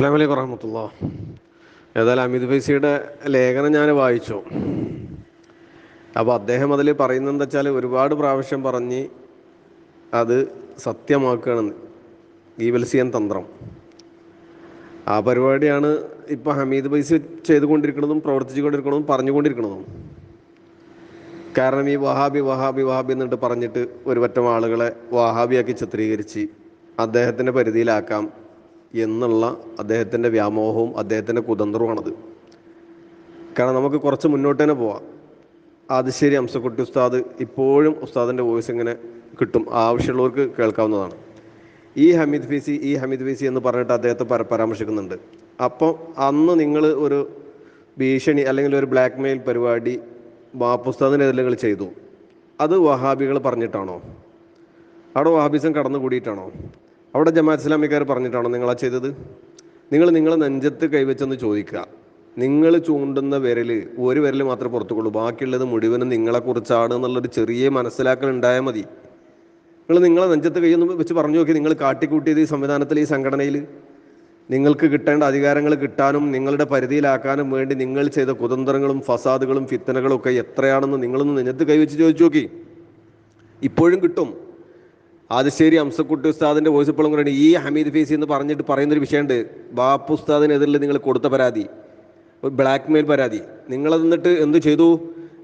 അസ്സാം വലൈക്കും വറഹമത്തുള്ള. ഏതായാലും അമിത് ഫൈസിയുടെ ലേഖനം ഞാൻ വായിച്ചു. അപ്പോൾ അദ്ദേഹം അതിൽ പറയുന്നത് വെച്ചാൽ ഒരുപാട് പ്രാവശ്യം പറഞ്ഞ് അത് സത്യമാക്കുകയാണെന്ന്. ഗീവൽസിയൻ തന്ത്രം. ആ പരിപാടിയാണ് ഇപ്പോൾ ഹമീദ് ബൈസ് ചെയ്തുകൊണ്ടിരിക്കുന്നതും പ്രവർത്തിച്ചുകൊണ്ടിരിക്കുന്നതും പറഞ്ഞുകൊണ്ടിരിക്കുന്നതും. കാരണം ഈ വഹാബി വഹാബി വഹാബി എന്നിട്ട് പറഞ്ഞിട്ട് ഒരുപറ്റം ആളുകളെ വഹാബിയാക്കി ചിത്രീകരിച്ച് അദ്ദേഹത്തിന്റെ പരിധിയിലാക്കാം. എന്നുള്ള അദ്ദേഹത്തിന്റെ വ്യാമോഹവും അദ്ദേഹത്തിന്റെ കുതന്ത്രവുമാണത്. കാരണം നമുക്ക് കുറച്ച് മുന്നോട്ട് തന്നെ പോവാം. ആദിശ്ശേരി അംസക്കുട്ടി ഉസ്താദ് ഇപ്പോഴും ഉസ്താദിന്റെ വോയിസ് ഇങ്ങനെ കിട്ടും. ആവശ്യമുള്ളവർക്ക് കേൾക്കാവുന്നതാണ്. ഈ ഹമീദ് ഫീസി ഈ ഹമീദ് ഫീസി എന്ന് പറഞ്ഞിട്ട് അദ്ദേഹത്തെ പര പരാമർശിക്കുന്നുണ്ട്. അപ്പം അന്ന് നിങ്ങൾ ഒരു ഭീഷണി അല്ലെങ്കിൽ ഒരു ബ്ലാക്ക് മെയിൽ പരിപാടി ബാപ്പുസ്താദിനെതിരെ നിങ്ങൾ ചെയ്തു. അത് വഹാബികൾ പറഞ്ഞിട്ടാണോ? അവിടെ വഹാബിസം കടന്നുകൂടിയിട്ടാണോ? അവിടെ ജമാഅത്ത് ഇസ്ലാമിക്കാർ പറഞ്ഞിട്ടാണോ നിങ്ങളാ ചെയ്തത്? നിങ്ങൾ നിങ്ങളെ നെഞ്ചത്ത് കൈവച്ചെന്ന് ചോദിക്കുക. നിങ്ങൾ ചൂണ്ടുന്ന വിരൽ ഒരു വിരൽ മാത്രമേ പുറത്തുകൊള്ളൂ ബാക്കിയുള്ളത് മുഴുവനും നിങ്ങളെക്കുറിച്ചാണ് എന്നുള്ളൊരു ചെറിയ മനസ്സിലാക്കൽ ഉണ്ടായാൽ മതി. നിങ്ങൾ നിങ്ങളെ നെഞ്ചത്ത് കൈയൊന്ന് വെച്ച് പറഞ്ഞു നോക്കി. നിങ്ങൾ കാട്ടിക്കൂട്ടിയത് ഈ സംവിധാനത്തിൽ ഈ സംഘടനയിൽ. നിങ്ങൾക്ക് കിട്ടേണ്ട അധികാരങ്ങൾ കിട്ടാനും നിങ്ങളുടെ പരിധിയിലാക്കാനും വേണ്ടി നിങ്ങൾ ചെയ്ത കുതന്ത്രങ്ങളും ഫസാദുകളും ഫിത്തനകളും ഒക്കെ എത്രയാണെന്ന് നിങ്ങളൊന്ന് നെഞ്ചത്ത് കൈവച്ച് ചോദിച്ചു നോക്കി. ഇപ്പോഴും കിട്ടും. ആദിശ്ശേരി അംസക്കുട്ടി ഉസ്താദിന്റെ വോയിസ് ഇപ്പോഴും കൂടെ ഈ ഹമീദ് ഫീസി എന്ന് പറഞ്ഞിട്ട് പറയുന്നൊരു വിഷയമുണ്ട്. ബാപ്പു ഉസ്താദിനെതിരിൽ നിങ്ങൾ കൊടുത്ത പരാതി ഒരു ബ്ലാക്ക് മെയിൽ പരാതി. നിങ്ങൾ എന്നിട്ട് എന്ത് ചെയ്തു?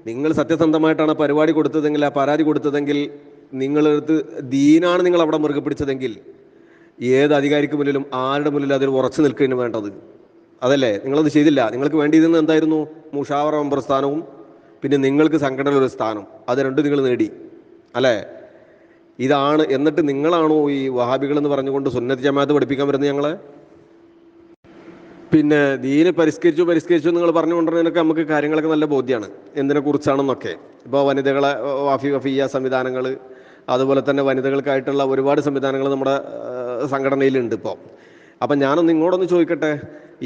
നിങ്ങൾ സത്യസന്ധമായിട്ടാണ് പരിപാടി കൊടുത്തതെങ്കിൽ ആ പരാതി കൊടുത്തതെങ്കിൽ നിങ്ങളെടുത്ത് ദീനാണ് നിങ്ങൾ അവിടെ മുറുകെ പിടിച്ചതെങ്കിൽ ഏത് അധികാരിക്ക് മുന്നിലും ആരുടെ മുന്നിലും അതിൽ ഉറച്ചു നിൽക്കുകയാണ് വേണ്ടത്. അതല്ലേ? നിങ്ങളത് ചെയ്തില്ല. നിങ്ങൾക്ക് വേണ്ടി ഇതിന് എന്തായിരുന്നു? മുഷാവറ മെമ്പർ സ്ഥാനവും പിന്നെ നിങ്ങൾക്ക് സംഘടനയിൽ ഒരു സ്ഥാനം. അത് രണ്ടും നിങ്ങൾ നേടി. അല്ലേ? ഇതാണ് എന്നിട്ട് നിങ്ങളാണോ ഈ വഹാബികൾ എന്ന് പറഞ്ഞുകൊണ്ട് സുന്നത്ത് ജമാഅത്ത് പഠിപ്പിക്കാൻ വരുന്നത് ഞങ്ങളെ? പിന്നെ ദീന് പരിഷ്കരിച്ചു പരിഷ്കരിച്ചു നിങ്ങൾ പറഞ്ഞുകൊണ്ടിരുന്നതിനൊക്കെ നമുക്ക് കാര്യങ്ങളൊക്കെ നല്ല ബോധ്യമാണ് എന്തിനെക്കുറിച്ചാണെന്നൊക്കെ. ഇപ്പോൾ വനിതകളെ വാഫി വഫിയ സംവിധാനങ്ങൾ അതുപോലെ തന്നെ വനിതകൾക്കായിട്ടുള്ള ഒരുപാട് സംവിധാനങ്ങൾ നമ്മുടെ സംഘടനയിലുണ്ട് ഇപ്പോൾ. അപ്പം ഞാനൊന്ന് ഇങ്ങോട്ടൊന്ന് ചോദിക്കട്ടെ.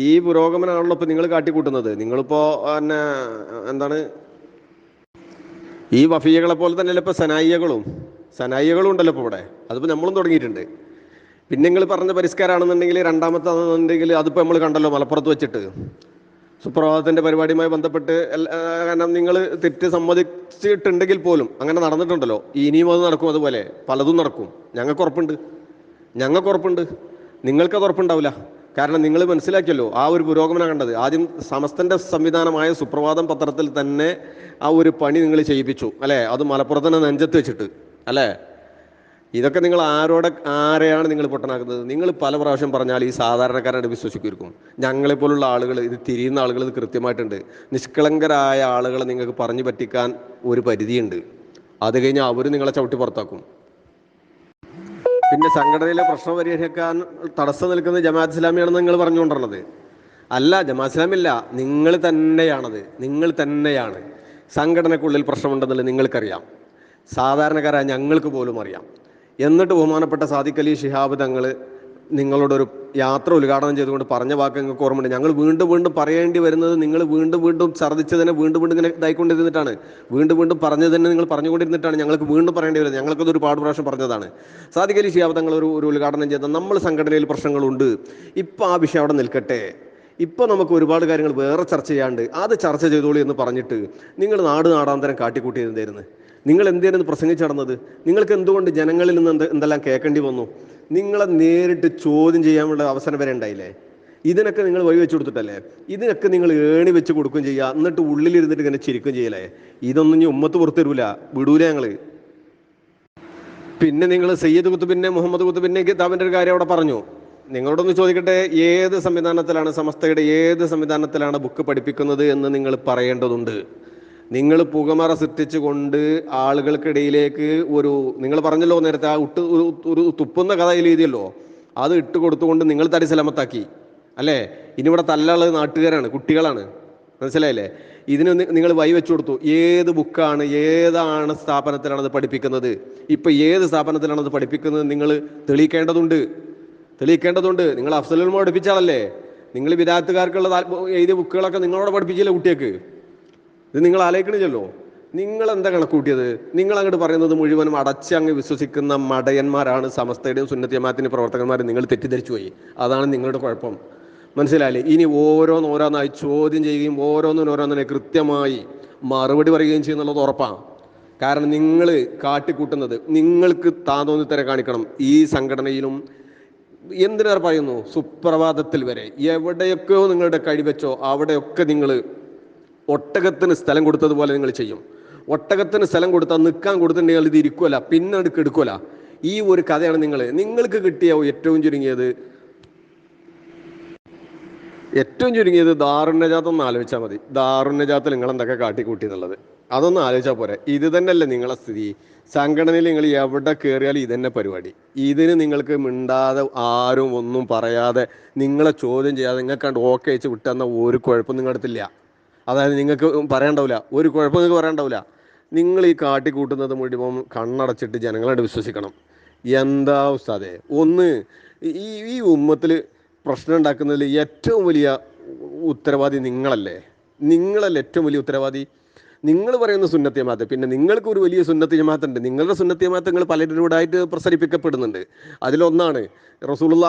ഈ പുരോഗമനമാണല്ലോ ഇപ്പോൾ നിങ്ങൾ കാട്ടിക്കൂട്ടുന്നത്. നിങ്ങളിപ്പോൾ പിന്നെ എന്താണ്? ഈ വഫിയകളെ പോലെ തന്നെയല്ല ഇപ്പോൾ സനായിയകളും? സനായിയകളും ഉണ്ടല്ലോ ഇപ്പോൾ ഇവിടെ. അതിപ്പോൾ നമ്മളും തുടങ്ങിയിട്ടുണ്ട്. പിന്നെ നിങ്ങൾ പറഞ്ഞ പരിഷ്കാരമാണെന്നുണ്ടെങ്കിൽ രണ്ടാമത്താണെന്നുണ്ടെങ്കിൽ അതിപ്പോൾ നമ്മൾ കണ്ടല്ലോ മലപ്പുറത്ത് വെച്ചിട്ട്. സുപ്രഭാതത്തിന്റെ പരിപാടിയുമായി ബന്ധപ്പെട്ട് കാരണം നിങ്ങൾ തെറ്റ് സമ്മതിച്ചിട്ടുണ്ടെങ്കിൽ പോലും അങ്ങനെ നടന്നിട്ടുണ്ടല്ലോ. ഇനിയും അത് നടക്കും അതുപോലെ. പലതും നടക്കും. ഞങ്ങൾക്ക് ഉറപ്പുണ്ട്. ഞങ്ങൾക്ക് ഉറപ്പുണ്ട്. നിങ്ങൾക്കത് ഉറപ്പുണ്ടാവില്ല. കാരണം നിങ്ങൾ മനസ്സിലാക്കിയല്ലോ ആ ഒരു പുരോഗമനം കണ്ടത്. ആദ്യം സമസ്തന്റെ സംവിധാനമായ സുപ്രഭാതം പത്രത്തിൽ തന്നെ ആ ഒരു പണി നിങ്ങൾ ചെയ്യിപ്പിച്ചു. അല്ലേ? അത് മലപ്പുറത്തിന് നെഞ്ചത്ത് വെച്ചിട്ട്. അല്ലേ? ഇതൊക്കെ നിങ്ങൾ ആരോടെ ആരെയാണ് നിങ്ങൾ പൊട്ടനാക്കുന്നത്? നിങ്ങൾ പല പ്രാവശ്യം പറഞ്ഞാൽ ഈ സാധാരണക്കാരായിട്ട് വിശ്വസിക്കുമായിരിക്കും ഞങ്ങളെപ്പോലുള്ള ആളുകൾ ഇത് തിരിയുന്ന ആളുകൾ ഇത് കൃത്യമായിട്ടുണ്ട്. നിഷ്കളങ്കരായ ആളുകളെ നിങ്ങൾക്ക് പറഞ്ഞു പറ്റിക്കാൻ ഒരു പരിധിയുണ്ട്. അത് കഴിഞ്ഞാൽ അവർ നിങ്ങളെ ചവിട്ടി പുറത്താക്കും. പിന്നെ സംഘടനയിലെ പ്രശ്നം പരിഹരിക്കാൻ തടസ്സം നിൽക്കുന്ന ജമാഅത്ത് ഇസ്ലാമിയാണെന്ന് നിങ്ങൾ പറഞ്ഞുകൊണ്ടിരുന്നത് അല്ല ജമാഅത്ത് ഇസ്ലാമില്ല നിങ്ങൾ തന്നെയാണത്. നിങ്ങൾ തന്നെയാണ്. സംഘടനക്കുള്ളിൽ പ്രശ്നമുണ്ടെന്നുള്ളത് നിങ്ങൾക്കറിയാം. സാധാരണക്കാരായ ഞങ്ങൾക്ക് പോലും അറിയാം. എന്നിട്ട് ബഹുമാനപ്പെട്ട സാദിഖ് അലി ഷിഹാബ് തങ്ങൾ നിങ്ങളോടൊരു യാത്ര ഉദ്ഘാടനം ചെയ്തുകൊണ്ട് പറഞ്ഞ വാക്ക് നിങ്ങൾക്ക് ഓർമ്മയുണ്ട്. ഞങ്ങൾ വീണ്ടും വീണ്ടും പറയേണ്ടി വരുന്നത് നിങ്ങൾ വീണ്ടും വീണ്ടും ഛർദ്ദിച്ചതിനെ വീണ്ടും വീണ്ടും ഇങ്ങനെ ഇതായിക്കൊണ്ടിരുന്നിട്ടാണ്. വീണ്ടും വീണ്ടും പറഞ്ഞത് തന്നെ നിങ്ങൾ പറഞ്ഞുകൊണ്ടിരുന്നിട്ടാണ് ഞങ്ങൾക്ക് വീണ്ടും പറയേണ്ടി വരുന്നത്. ഞങ്ങൾക്കത് ഒരുപാട് പ്രാവശ്യം പറഞ്ഞതാണ്. സാദിഖ് അലി ശിഹാബ് തങ്ങൾ ഒരു ഒരു ഉദ്ഘാടനം ചെയ്ത നമ്മൾ സംഘടനയിൽ പ്രശ്നങ്ങളുണ്ട്. ഇപ്പം ആ വിഷയം അവിടെ നിൽക്കട്ടെ. ഇപ്പൊ നമുക്ക് ഒരുപാട് കാര്യങ്ങൾ വേറെ ചർച്ച ചെയ്യാണ്ട് അത് ചർച്ച ചെയ്തോളൂ എന്ന് പറഞ്ഞിട്ട് നിങ്ങൾ നാട് നാടാന്തരം കാട്ടിക്കൂട്ടി എന്തായിരുന്നു? നിങ്ങൾ എന്തിനാണ് പ്രസംഗിച്ചു നടന്നത്? നിങ്ങൾക്ക് എന്തുകൊണ്ട് ജനങ്ങളിൽ നിന്ന് എന്ത് എന്തെല്ലാം കേൾക്കേണ്ടി വന്നു? നിങ്ങളെ നേരിട്ട് ചോദ്യം ചെയ്യാനുള്ള അവസരം വരെ ഉണ്ടായില്ലേ? ഇതിനൊക്കെ നിങ്ങൾ വഴി വെച്ച് കൊടുത്തിട്ടല്ലേ? ഇതിനൊക്കെ നിങ്ങൾ ഏണി വെച്ച് കൊടുക്കുകയും ചെയ്യുക എന്നിട്ട് ഉള്ളിലിരുന്നിട്ട് ഇങ്ങനെ ചിരിക്കുകയും ചെയ്യലേ ഇതൊന്നും ഇനി ഉമ്മത്ത് പുറത്തരൂല വിടൂല ഞങ്ങൾ. പിന്നെ നിങ്ങൾ സയ്യിദ് കുത്തുബിന്നെ മുഹമ്മദ് കുത്തുബിന്നെ കിതാബിന്റെ ഒരു കാര്യം അവിടെ പറഞ്ഞു. നിങ്ങളോടൊന്ന് ചോദിക്കട്ടെ ഏത് സംവിധാനത്തിലാണ് സമസ്തയുടെ ഏത് സംവിധാനത്തിലാണ് ബുക്ക് പഠിപ്പിക്കുന്നത് എന്ന് നിങ്ങൾ പറയേണ്ടതുണ്ട്? നിങ്ങൾ പുകമറ സൃഷ്ടിച്ചുകൊണ്ട് ആളുകൾക്കിടയിലേക്ക് ഒരു നിങ്ങൾ പറഞ്ഞല്ലോ നേരത്തെ ആ ഇട്ട് ഒരു തുപ്പുന്ന കഥ എഴുതിയല്ലോ. അത് ഇട്ട് കൊടുത്തുകൊണ്ട് നിങ്ങൾ തടി സലമത്താക്കി. അല്ലേ? ഇനി ഇവിടെ നാട്ടുകാരാണ് കുട്ടികളാണ്. മനസ്സിലായില്ലേ? ഇതിന് നിങ്ങൾ വൈ വെച്ചു കൊടുത്തു. ഏത് ബുക്കാണ് ഏതാണ് സ്ഥാപനത്തിലാണത് പഠിപ്പിക്കുന്നത്? ഇപ്പൊ ഏത് സ്ഥാപനത്തിലാണത് പഠിപ്പിക്കുന്നത് നിങ്ങൾ തെളിയിക്കേണ്ടതുണ്ട്. തെളിയിക്കേണ്ടതുണ്ട്. നിങ്ങൾ അഫ്സലുൽ പഠിപ്പിച്ചാളല്ലേ നിങ്ങൾ വിദാർത്ഥികാർക്കുള്ള എഴുതിയ ബുക്കുകളൊക്കെ നിങ്ങളോട് പഠിപ്പിച്ചില്ല കുട്ടിയൊക്കെ ഇത് നിങ്ങൾ ആലോചിക്കണില്ലല്ലോ. നിങ്ങൾ എന്താ കണക്കൂട്ടിയത്? നിങ്ങൾ അങ്ങോട്ട് പറയുന്നത് മുഴുവനും അടച്ച് അങ്ങ് വിശ്വസിക്കുന്ന മടയന്മാരാണ് സമസ്തയുടെയും സുന്നത്ത് ജമാഅത്തിന്റെ പ്രവർത്തകന്മാരും. നിങ്ങൾ തെറ്റിദ്ധരിച്ചു പോയി. അതാണ് നിങ്ങളുടെ കുഴപ്പം. മനസ്സിലായില്ലേ? ഇനി ഓരോന്ന് ഓരോന്നായി ചോദ്യം ചെയ്യുകയും ഓരോന്നിനും ഓരോന്നിനെ കൃത്യമായി മറുപടി പറയുകയും ചെയ്യുന്നുള്ളത് ഉറപ്പാണ് കാരണം നിങ്ങൾ കാട്ടിക്കൂട്ടുന്നത് നിങ്ങൾക്ക് താതോന്നി തരം കാണിക്കണം. ഈ സംഘടനയിലും എന്തിനേറെ പറയുന്നു? സുപ്രഭാതത്തിൽ വരെ. എവിടെയൊക്കെയോ നിങ്ങളുടെ കഴിവെച്ചോ അവിടെയൊക്കെ നിങ്ങൾ ഒട്ടകത്തിന് സ്ഥലം കൊടുത്തതുപോലെ നിങ്ങൾ ചെയ്യും. ഒട്ടകത്തിന് സ്ഥലം കൊടുത്താൽ നിൽക്കാൻ കൊടുത്തിട്ടുണ്ടെങ്കിൽ ഇത് ഇരിക്കുമല്ല പിന്നെ എടുക്കുക കെടുക്കുമല്ല ഈ ഒരു കഥയാണ് നിങ്ങൾ നിങ്ങൾക്ക് കിട്ടിയ ഏറ്റവും ചുരുങ്ങിയത് ഏറ്റവും ചുരുങ്ങിയത് ദാറുണ്യജാത്ത് ഒന്ന് ആലോചിച്ചാൽ മതി. ദാറുണ്യജാത്തിൽ നിങ്ങൾ എന്തൊക്കെ കാട്ടിക്കൂട്ടി എന്നുള്ളത്. അതൊന്ന് ആലോചിച്ചാൽ പോരെ. ഇത് തന്നെയല്ലേ നിങ്ങളെ സ്ഥിതി. സംഘടനയിൽ നിങ്ങൾ എവിടെ കയറിയാലും ഇതന്നെ പരിപാടി. ഇതിന് നിങ്ങൾക്ക് മിണ്ടാതെ ആരും ഒന്നും പറയാതെ നിങ്ങളെ ചോദ്യം ചെയ്യാതെ നിങ്ങൾക്കണ്ട് ഓക്കെ അയച്ച് വിട്ടെന്ന ഒരു കുഴപ്പം നിങ്ങളുടെ അടുത്തില്ല. അതായത് നിങ്ങൾക്ക് പറയണ്ടാവില്ല ഒരു കുഴപ്പം നിങ്ങൾക്ക് പറയണ്ടാവില്ല നിങ്ങൾ ഈ കാട്ടിക്കൂട്ടുന്നത് മുഴുവൻ കണ്ണടച്ചിട്ട് ജനങ്ങളായിട്ട് വിശ്വസിക്കണം. എന്താ ഉസ്താദെ? ഒന്ന് ഈ ഈ ഉമ്മത്തിൽ പ്രശ്നം ഉണ്ടാക്കുന്നതിൽ ഏറ്റവും വലിയ ഉത്തരവാദി നിങ്ങളല്ലേ? നിങ്ങളല്ലേ ഏറ്റവും വലിയ ഉത്തരവാദി? നിങ്ങൾ പറയുന്ന സുന്നത്ത് ജമാഅത്ത് പിന്നെ നിങ്ങൾക്ക് ഒരു വലിയ സുന്നത്ത് ജമാഅത്ത് ഉണ്ട്. നിങ്ങളുടെ സുന്നത്ത് ജമാഅത്ത് നിങ്ങൾ പലരോടായിട്ട് പ്രസരിപ്പിക്കപ്പെടുന്നുണ്ട്. അതിലൊന്നാണ് റസൂലുള്ള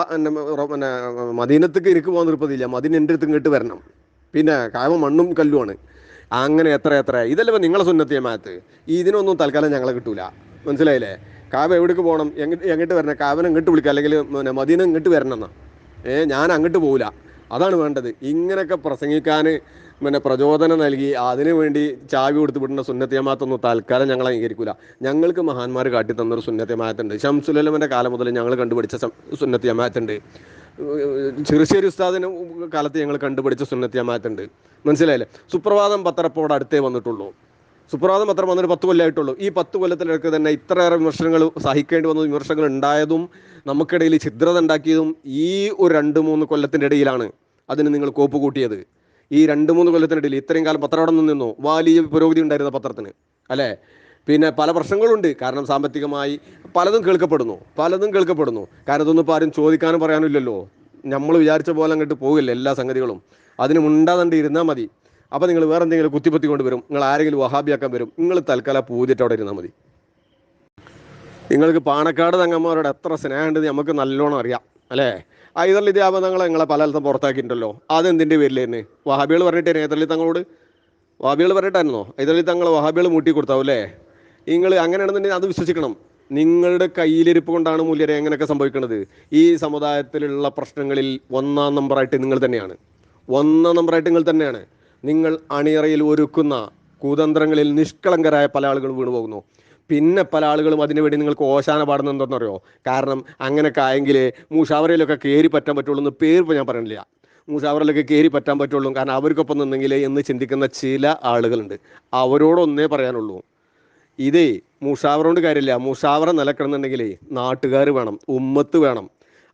മദീനത്തേക്ക് എനിക്ക് പോകാൻ നിർപ്പതില്ല മദീന എന്റെ അടുത്ത് ഇങ്ങോട്ട് വരണം. പിന്നെ കായമ മണ്ണും കല്ലുമാണ്. അങ്ങനെ എത്ര എത്ര. ഇതല്ലേ നിങ്ങളെ സുന്നത്തിയ മാത്ത്. ഇതിനൊന്നും തൽക്കാലം ഞങ്ങളെ കിട്ടൂല. മനസ്സിലായില്ലേ? കാവ എവിടേക്ക് പോകണം എങ്ങോട്ട് എങ്ങോട്ട് വരണം? കാവനെ ഇങ്ങോട്ട് വിളിക്കുക അല്ലെങ്കിൽ പിന്നെ മദീന ഇങ്ങോട്ട് വരണം എന്നാ. ഏ ഞാൻ അങ്ങോട്ട് പോകില്ല അതാണ് വേണ്ടത്. ഇങ്ങനെയൊക്കെ പ്രസംഗിക്കാൻ പിന്നെ പ്രചോദനം നൽകി അതിനു വേണ്ടി ചാവി കൊടുത്ത് വിടുന്ന സുന്നത്തിയമാത്തൊന്നും തൽക്കാലം ഞങ്ങൾ അംഗീകരിക്കില്ല ഞങ്ങൾക്ക് മഹാന്മാർ കാട്ടി തന്നൊരു സുന്നത്തിയമാത്തുണ്ട് ഷംസുലമന്റെ കാലം മുതൽ ഞങ്ങൾ കണ്ടുപിടിച്ച സുന്നത്തിയമാത്തുണ്ട് ചെറുശ്ശേരി ഉസ്താദിന് കാലത്ത് ഞങ്ങൾ കണ്ടുപിടിച്ച സുന്നത്തിയമാത്തുണ്ട് മനസ്സിലായില്ലേ? സുപ്രഭാതം പത്രപ്പോടെ അടുത്തേ വന്നിട്ടുള്ളൂ. സുപ്രഭാതം പത്രം വന്നിട്ട് പത്ത് കൊല്ലമായിട്ടുള്ളൂ ഈ പത്ത് കൊല്ലത്തിനിടയ്ക്ക് തന്നെ ഇത്രയേറെ വിമർശനങ്ങൾ സഹിക്കേണ്ടി വന്ന വിമർശനങ്ങൾ ഉണ്ടായതും നമുക്കിടയിൽ ഛിദ്രത ഉണ്ടാക്കിയതും ഈ ഒരു രണ്ട് മൂന്ന് കൊല്ലത്തിന്റെ ഇടയിലാണ് അതിന് നിങ്ങൾ കോപ്പ് കൂട്ടിയത്. ഈ രണ്ട് മൂന്ന് കൊല്ലത്തിനിടയിൽ ഇത്രയും കാലം പത്രം അവിടെ നിന്നു വലിയ പുരോഗതി ഉണ്ടായിരുന്ന പത്രത്തിന്. അല്ലേ? പിന്നെ പല പ്രശ്നങ്ങളുണ്ട്. കാരണം സാമ്പത്തികമായി പലതും കേൾക്കപ്പെടുന്നു. പലതും കേൾക്കപ്പെടുന്നു. കാരണം ഇതൊന്നും ഇപ്പോൾ ആരും ചോദിക്കാനും പറയാനും ഇല്ലല്ലോ. നമ്മൾ വിചാരിച്ച പോലെ അങ്ങോട്ട് പോകില്ല എല്ലാ സംഗതികളും. അതിന് മുണ്ടാതണ്ട് ഇരുന്നാൽ മതി. അപ്പോൾ നിങ്ങൾ വേറെ എന്തെങ്കിലും കുത്തിപ്പത്തി കൊണ്ടുവരും നിങ്ങൾ ആരെങ്കിലും വഹാബിയാക്കാൻ വരും. നിങ്ങൾ തൽക്കാലം പൂതിട്ട് അവിടെ ഇരുന്നാൽ മതി. നിങ്ങൾക്ക് പാണക്കാട് തങ്ങന്മാരോട് എത്ര സ്നേഹമുണ്ടെന്ന് നമുക്ക് നല്ലോണം അറിയാം. അല്ലേ? ഐതർലി ദ്യാപനങ്ങൾ നിങ്ങളെ പലയിടത്തും പുറത്താക്കിയിട്ടുണ്ടല്ലോ. അതെന്തിന്റെ പേരിൽ തന്നെ വഹാബികൾ പറഞ്ഞിട്ടേ ഐതർലി തങ്ങളോട്? വഹാബികൾ പറഞ്ഞിട്ടായിരുന്നോ? ഐതള്ളി തങ്ങൾ വഹാബികൾ മൂട്ടി കൊടുത്താവും അല്ലേ? നിങ്ങൾ അങ്ങനെയാണെന്നുണ്ടെങ്കിൽ അത് വിശ്വസിക്കണം. നിങ്ങളുടെ കയ്യിലിരിപ്പ് കൊണ്ടാണ് മൂല്യരെ എങ്ങനെയൊക്കെ സംഭവിക്കുന്നത് ഈ സമുദായത്തിലുള്ള പ്രശ്നങ്ങളിൽ ഒന്നാം നമ്പറായിട്ട് നിങ്ങൾ തന്നെയാണ്. ഒന്നാം നമ്പറായിട്ട് നിങ്ങൾ തന്നെയാണ്. നിങ്ങൾ അണിയറയിൽ ഒരുക്കുന്ന കുതന്ത്രങ്ങളിൽ നിഷ്കളങ്കരായ പല ആളുകളും വീണു പോകുന്നു. പിന്നെ പല ആളുകളും അതിനുവേണ്ടി നിങ്ങൾക്ക് ഓശാന എന്താണെന്നറിയോ കാരണം അങ്ങനെയൊക്കെ ആയെങ്കിൽ മൂഷാവരയിലൊക്കെ കയറി പറ്റാൻ പറ്റുള്ളൂ എന്ന് പേര് ഞാൻ പറയുന്നില്ല മൂഷാവറയിലൊക്കെ കയറി പറ്റാൻ പറ്റുള്ളൂ. കാരണം അവർക്കൊപ്പം നിന്നെങ്കിൽ എന്ന് ചിന്തിക്കുന്ന ചില ആളുകളുണ്ട്. അവരോടൊന്നേ പറയാനുള്ളൂ. ഇതേ മൂഷാവറോണ്ട് കാര്യമില്ല മൂഷാവറ നിലക്കണമെന്നുണ്ടെങ്കിലേ നാട്ടുകാർ വേണം ഉമ്മത്ത് വേണം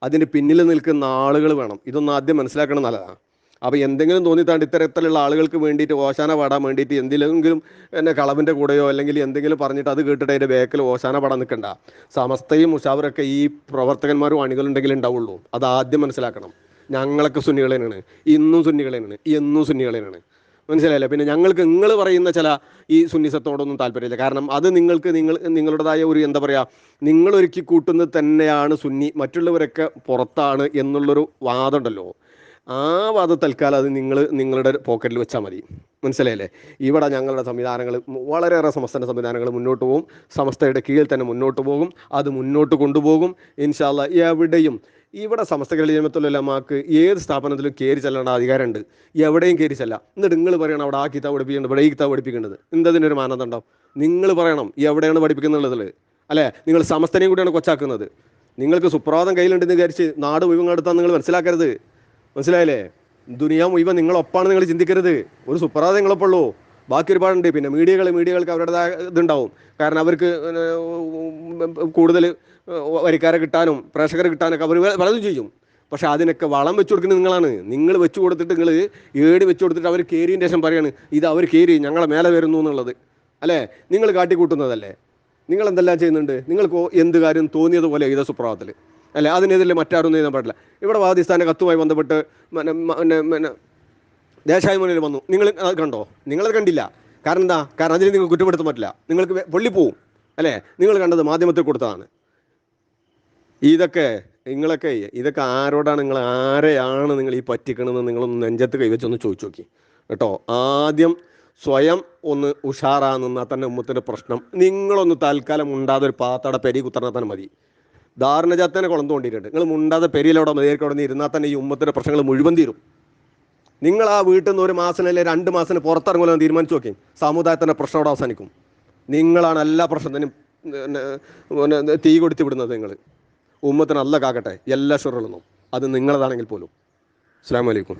അതിന് പിന്നിൽ നിൽക്കുന്ന ആളുകൾ വേണം. ഇതൊന്നും ആദ്യം മനസ്സിലാക്കണം നല്ലതാണ് അപ്പോൾ എന്തെങ്കിലും തോന്നിത്താണ്ട് ഇത്തരത്തിലുള്ള ആളുകൾക്ക് വേണ്ടിയിട്ട് ഓശാന പാടാൻ വേണ്ടിയിട്ട് എന്തെങ്കിലും എന്നെ കളവിന്റെ കൂടെയോ അല്ലെങ്കിൽ എന്തെങ്കിലും പറഞ്ഞിട്ട് അത് കേട്ടിട്ട് അതിന്റെ ബേക്കിൽ ഓശാന പാടാൻ നിൽക്കണ്ട. സമസ്തയും മുഷാവറൊക്കെ ഈ പ്രവർത്തകന്മാരും അണികളുണ്ടെങ്കിലും ഉണ്ടാവുള്ളൂ. അത് ആദ്യം മനസ്സിലാക്കണം. ഞങ്ങളൊക്കെ സുന്നികളേനാണ് ഇന്നും സുന്നികളേനാണ് എന്നും സുന്നികളേനാണ് മനസ്സിലായില്ലേ? പിന്നെ ഞങ്ങൾക്ക് നിങ്ങൾ പറയുന്ന ചില ഈ സുന്നിസത്തോടൊന്നും താല്പര്യമില്ല. കാരണം അത് നിങ്ങൾക്ക് നിങ്ങൾ നിങ്ങളുടേതായ ഒരു എന്താ പറയുക നിങ്ങളൊരുക്കി കൂട്ടുന്നത് തന്നെയാണ് സുന്നി മറ്റുള്ളവരൊക്കെ പുറത്താണ് എന്നുള്ളൊരു വാദമുണ്ടല്ലോ. ആ വാദം തൽക്കാലം അത് നിങ്ങൾ നിങ്ങളുടെ പോക്കറ്റിൽ വെച്ചാൽ മതി. മനസ്സിലായില്ലേ? ഇവിടെ ഞങ്ങളുടെ സംവിധാനങ്ങൾ വളരെയേറെ സമസ്തന്റെ സംവിധാനങ്ങൾ മുന്നോട്ട് പോകും. സമസ്തയുടെ കീഴിൽ തന്നെ മുന്നോട്ട് പോകും. അത് മുന്നോട്ട് കൊണ്ടുപോകും. ഇൻഷാല്ല എവിടെയും ഇവിടെ സമസ്തകളുടെ ജനമത്തുലമാക്ക് ഏത് സ്ഥാപനത്തിലും കയറി ചെല്ലേണ്ട അധികാരമുണ്ട്. എവിടെയും കയറി ചെല്ലാം. എന്നിട്ട് നിങ്ങൾ പറയണം അവിടെ ആ കിതാബ് പഠിപ്പിക്കേണ്ടത് ഇവിടെ ഈ കിതാബ് പഠിപ്പിക്കേണ്ടത്. എന്തതിന്റെ ഒരു മാനദണ്ഡം? നിങ്ങൾ പറയണം എവിടെയാണ് പഠിപ്പിക്കുന്നുള്ളതിൽ അല്ലേ? നിങ്ങൾ സമസ്തനെയും കൂടിയാണ് കൊച്ചാക്കുന്നത്. നിങ്ങൾക്ക് സുപ്രഭാതം കയ്യിലുണ്ടെന്ന് വിചാരിച്ച് നാട് മുഴുവൻ നിങ്ങൾ മനസ്സിലാക്കരുത്. മനസ്സിലായില്ലേ? ദുനിയാ മുഴുവൻ നിങ്ങളൊപ്പാണ് നിങ്ങൾ ചിന്തിക്കരുത്. ഒരു സുപ്രഭാതം നിങ്ങളൊപ്പുള്ളൂ ബാക്കി ഒരുപാടുണ്ട് പിന്നെ മീഡിയകൾ മീഡിയകൾക്ക് അവരുടേതായ ഇതുണ്ടാവും. കാരണം അവർക്ക് കൂടുതൽ വരിക്കാരെ കിട്ടാനും പ്രേക്ഷകരെ കിട്ടാനൊക്കെ അവർ പലതും ചെയ്യും. പക്ഷേ അതിനൊക്കെ വളം വെച്ച് കൊടുക്കുന്നത് നിങ്ങളാണ്. നിങ്ങൾ വെച്ച് കൊടുത്തിട്ട് നിങ്ങൾ ഏടി വെച്ച് കൊടുത്തിട്ട് അവർ കയറിയതിന് ശേഷം പറയാണ് ഇത് അവർ കയറി ഞങ്ങളെ മേലെ വരുന്നു എന്നുള്ളത്. അല്ലേ? നിങ്ങൾ കാട്ടിക്കൂട്ടുന്നതല്ലേ? നിങ്ങൾ എന്തെല്ലാം ചെയ്യുന്നുണ്ട്? നിങ്ങൾക്ക് എന്ത് കാര്യം തോന്നിയതുപോലെ ഇതേ സുപ്രഭാതത്തിൽ. അല്ലേ? അതിനെതിരെ മറ്റാരും ചെയ്യാൻ പാടില്ല. ഇവിടെ പാകിസ്ഥാന്റെ കത്തുമായി ബന്ധപ്പെട്ട് പിന്നെ പിന്നെ ദേശായ വന്നു. നിങ്ങൾ അത് കണ്ടോ? നിങ്ങളത് കണ്ടില്ല. കാരണം എന്താ? കാരണം അതിന് നിങ്ങൾ കുറ്റപ്പെടുത്താൻ പറ്റില്ല. നിങ്ങൾക്ക് പൊള്ളിപ്പോവും അല്ലേ? നിങ്ങൾ കണ്ടത് മാധ്യമത്തിൽ കൊടുത്തതാണ്. ഇതൊക്കെ നിങ്ങളൊക്കെ ഇതൊക്കെ ആരോടാണ്? നിങ്ങൾ ആരെയാണ് നിങ്ങൾ ഈ പറ്റിക്കണമെന്ന് നിങ്ങളൊന്ന് നെഞ്ചത്ത് കൈവച്ചൊന്ന് ചോദിച്ചു നോക്കി. കേട്ടോ? ആദ്യം സ്വയം ഒന്ന് ഉഷാറാ തന്നെ ഉമ്മത്തിന്റെ പ്രശ്നം. നിങ്ങളൊന്ന് തൽക്കാലം മുണ്ടാതെ ഒരു പാത്തയുടെ പെരി കുത്തറിനാൽ തന്നെ മതി. ധാരണജാത്തനെ കുളം തോണ്ടിയിട്ടുണ്ട് നിങ്ങൾ മുണ്ടാതെ പെരിയിലവിടെ മതിയായിരിക്കും. അവിടെ നിന്ന് ഇരുന്നാൽ തന്നെ ഈ ഉമ്മത്തിന്റെ പ്രശ്നങ്ങൾ മുഴുവൻ തീരും. നിങ്ങൾ ആ വീട്ടിൽ നിന്ന് ഒരു മാസം അല്ലെങ്കിൽ രണ്ട് മാസം പുറത്തിറങ്ങുമല്ലോ തീരുമാനിച്ചു നോക്കി. സമുദായത്തിന്റെ പ്രശ്നം അവിടെ അവസാനിക്കും. നിങ്ങളാണ് എല്ലാ പ്രശ്നത്തിനും തീ കൊടുത്തി വിടുന്നത് നിങ്ങൾ. ഉമ്മത്തിന് അല്ല കാക്കട്ടെ എല്ലാ ഷുറുകളും അത് നിങ്ങളതാണെങ്കിൽ പോലും. അസ്സാം വലൈക്കും